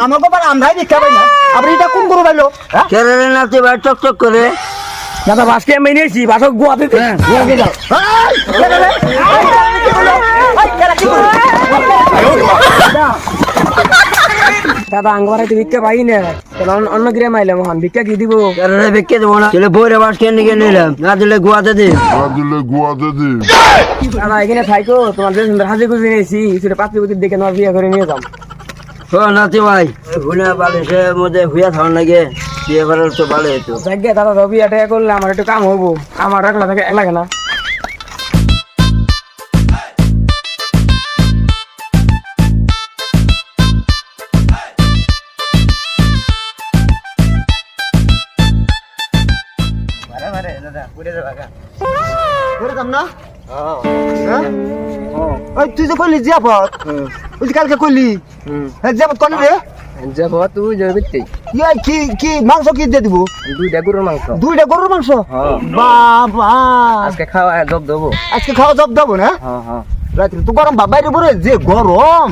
আমাকে আবার আমরাই ভিক্ষা পাই না। আবার এটা কোন গরু পাইলো হ্যাঁ? কেরালে নাচে ভাই চকচক করে। দাদা বাসকে আমি নিয়েছি বাসক গোয়াতে গোয়াতে যাও? দাদা আঙ্গবার হাতে ভিক্ষা পাই না। তাহলে অন্য- গ্রামে আইলাম এখন ভিক্ষা কি দিব? কেরালে বিকে দেবো না। বইরে বাস কেন নিয়ে নিলাম না দিলে গুয়াতে দিই দিলে গুয়াতে দি দাদা এখানে থাইকো তোমার যে সুন্দর হাজি গুজি নিয়েছি সেটা পুত্রী দেখে তোমার বিয়ে করে নিয়ে যাও। ও নাতি ভাই। হুনা বালিশের মধ্যে হুইয়া থাকুন লাগে বিয়ে করার তো ভালো হতো দাদা বিয়ে টেকা করলে আমার একটু কাম হব। আমার একলা থাকে এক লাগে না। হ্যাঁ? ওই তুই যে করলি জিয়াপত ওই যে কালকে করলি হ্যাঁ রে? তুই ইয়ে কি কি মাংস কি দিয়ে দিব? দুইটা গরুর মাংস। দুইটা গরুর মাংস? হ্যাঁ। বাবা। আজকে খাওয়া জব দেবো। আজকে খাওয়া জব দেবো না? হ্যাঁ হ্যাঁ। রাত্রে তো গরম বাবাই রে বলে যে গরম।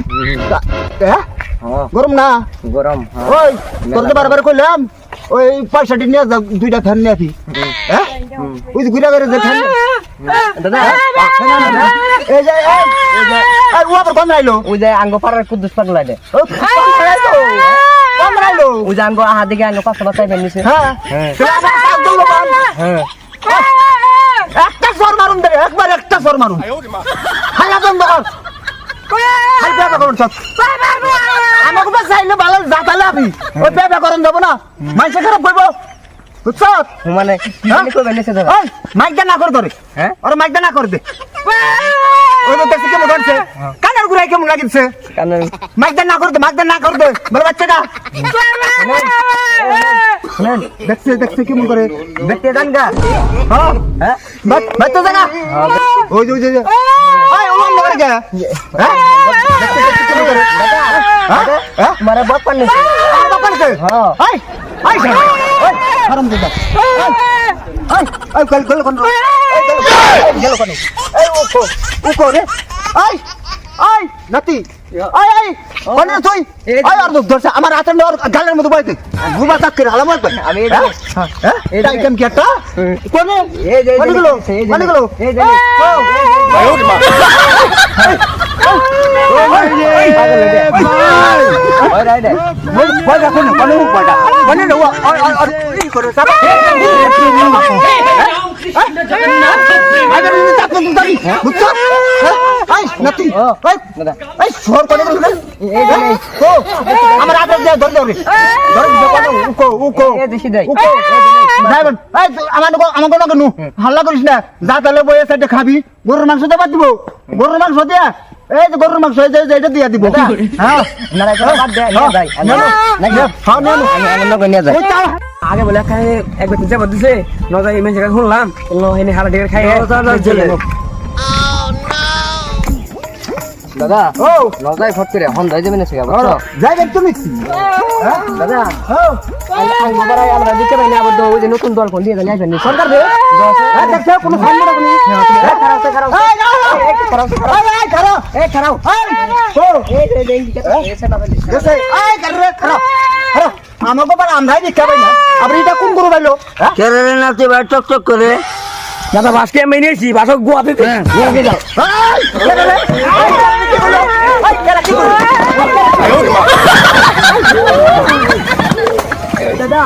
হ্যাঁ? হ্যাঁ। গরম না? গরম ওই তোর যে বারবার কইলাম ওই পয়সাটি নিয়ে দুইটা ফ্যান নিয়ে আসি। হ্যাঁ? ওই ঘুরে ঘুরে যে ফ্যান। কম রাইলো ওই যে আঙ্গ পাড়ার কুদ্দুস পাগলা হ্যাঁ। হ্যাঁ একটা সর মারুন দে একবার একটা সর মারুন হাইয়া বন্ধ কর হাই বেবা করুন সব আমাকে বা চাইলে ভালো জাতালে আপনি ওই বেবা করুন যাব না মাইসে খারাপ করব বুঝছ? মানে কি কইবে নিছে দাদা ওই মাইকটা না করে ধরে হ্যাঁ? ওর মাইকটা না করে দে। ওই তো দেখছি কেমন ধরছে কানের গুড়াই কেমন লাগিছে? কারণ মাইকটা না করে দে মাইকটা না করে দে। বলে বাচ্চাটা। শুনেন দেখছে দেখছে কেমন করে। দান গা। হ্যাঁ? হ্যাঁ? জানা ওই যে ওই যে ওই হ্যাঁ? কেমন করে। হ্যাঁ? হ্যাঁ? বাপ পান নিছে আর কে হ্যাঁ। আই আই হারাম দাদা আই আই কল কল কোন গেল কোন এই উকো উকো রে আই আই নাতি আই আই কোন তুই আই আর ধরছে আমার হাতে নর গালের মধ্যে বাইতে ঘুমা তাক করে হালাম আমি এই হ্যাঁ হ্যাঁ কেম কি একটা কোনে এই যে কোনে গুলো এই কোনে গুলো এই যে রাই দে বয় দেখুন কোনে হুক বয়টা কোনে রে ওই ওই ওই এই করে কোনে আমার আদর ধরে ধরে উকো উকো উকো আমার আমার হাল্লা করিস না যা তাহলে বয়ে সাইডে খাবি গরুর মাংস দেবা দিব গরুর মাংস দিয়া এই যে গরুর মাংস এই যে এটা দিয়া দিব হ্যাঁ না না বাদ দে না, হ্যাঁ, তাও আগে বলে খাই একবার যাব দিছে নজা ইমেন জায়গা শুনলাম হেনে হালা টিকে খাই। দাদা ও নজাই ফট করে হন দাই যাবেন সেগা বুঝছ যাইবেন তুমি কি হ্যাঁ দাদা হ্যাঁ আমরা আমরা দিতে পারি না আবার ওই যে নতুন দল কোন দিয়ে যাই যাবেন সরকার দে এই দেখছ কোনো সামনে রাখুন এই খারাপ খারাপ এই খারাপ খারাপ এই খারাপ এই খারাপ ও এই যে দেই এসে না বলি দেশে এই খারাপ খারাপ খারাপ আমাকে আবার আমরাই ভিক্ষা পাই না। আবার এটা কোন গরু পাইলো হ্যাঁ? কেরালে নাচে ভাই চকচক করে। দাদা বাসকে আমি নিয়েছি বাসক গোয়াতে গোয়াতে যাও দাদা।